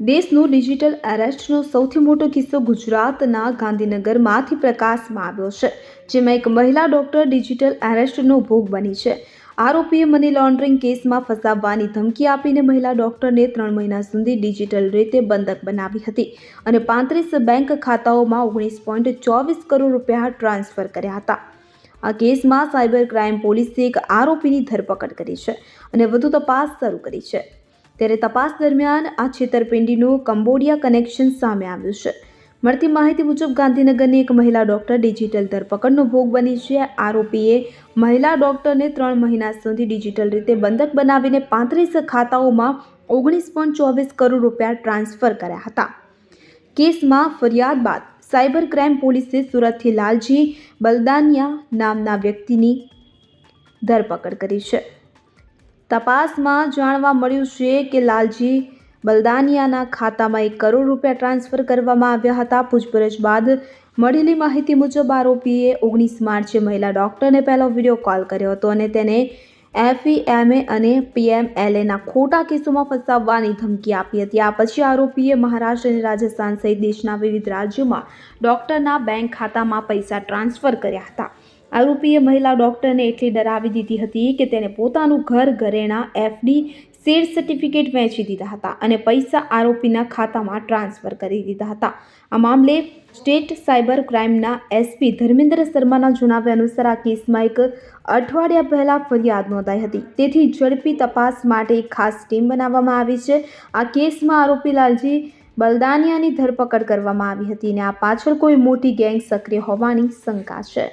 દેશનું ડિજિટલ એરેસ્ટનો સૌથી મોટો કિસ્સો ગુજરાતના ગાંધીનગરમાંથી પ્રકાશમાં આવ્યો છે, જેમાં એક મહિલા ડોક્ટર ડિજિટલ એરેસ્ટનો ભોગ બની છે. આરોપીએ મની લોન્ડરિંગ કેસમાં ફસાવવાની ધમકી આપીને મહિલા ડોક્ટરને ત્રણ મહિના સુધી ડિજિટલ રીતે બંધક બનાવી હતી અને પાંત્રીસ બેંક ખાતાઓમાં ઓગણીસ પોઈન્ટ ચોવીસ કરોડ રૂપિયા ટ્રાન્સફર કર્યા હતા. આ કેસમાં સાયબર ક્રાઇમ પોલીસે એક આરોપીની ધરપકડ કરી છે અને વધુ તપાસ શરૂ કરી છે. ત્યારે તપાસ દરમિયાન આ છેતરપિંડીનું કંબોડિયા કનેક્શન સામે આવ્યું છે. મળતી માહિતી મુજબ ગાંધીનગરની એક મહિલા ડોક્ટર ડિજિટલ ધરપકડનો ભોગ બની છે. આરોપીએ મહિલા ડોક્ટરને ત્રણ મહિના સુધી ડિજિટલ રીતે બંધક બનાવીને પાંત્રીસ ખાતાઓમાં ઓગણીસ પોઈન્ટ ચોવીસ કરોડ રૂપિયા ટ્રાન્સફર કર્યા હતા. કેસમાં ફરિયાદ બાદ સાયબર ક્રાઇમ પોલીસે સુરતથી લાલજી બલદાનિયા નામના વ્યક્તિની ધરપકડ કરી છે. તપાસમાં જાણવા મળ્યું છે કે લાલજી બલદાનિયાના ખાતામાં એક કરોડ રૂપિયા ટ્રાન્સફર કરવામાં આવ્યા હતા. પૂછપરછ બાદ મળેલી માહિતી મુજબ આરોપીએ ઓગણીસ માર્ચે મહિલા ડૉક્ટરને પહેલો વીડિયો કોલ કર્યો હતો અને તેને એફઈએમએ અને પીએમએલએના ખોટા કેસોમાં ફસાવવાની ધમકી આપી હતી. આ પછી આરોપીએ મહારાષ્ટ્ર અને રાજસ્થાન સહિત દેશના વિવિધ રાજ્યોમાં ડોક્ટરના બેંક ખાતામાં પૈસા ટ્રાન્સફર કર્યા હતા. આરોપીએ મહિલા ડોક્ટરને એટલી ડરાવી દીધી હતી કે તેને પોતાનું ઘર ઘરેણા એફડી શેર સર્ટિફિકેટ વેચી દીધા હતા અને પૈસા આરોપીના ખાતામાં ટ્રાન્સફર કરી દીધા હતા. આ મામલે સ્ટેટ સાયબર ક્રાઇમના એસપી ધર્મેન્દ્ર શર્માના જણાવ્યા અનુસાર આ કેસમાં એક અઠવાડિયા પહેલાં ફરિયાદ નોંધાઈ હતી. તેથી ઝડપી તપાસ માટે એક ખાસ ટીમ બનાવવામાં આવી છે. આ કેસમાં આરોપી લાલજી બલદાનિયાની ધરપકડ કરવામાં આવી હતી અને આ પાછળ કોઈ મોટી ગેંગ સક્રિય હોવાની શંકા છે.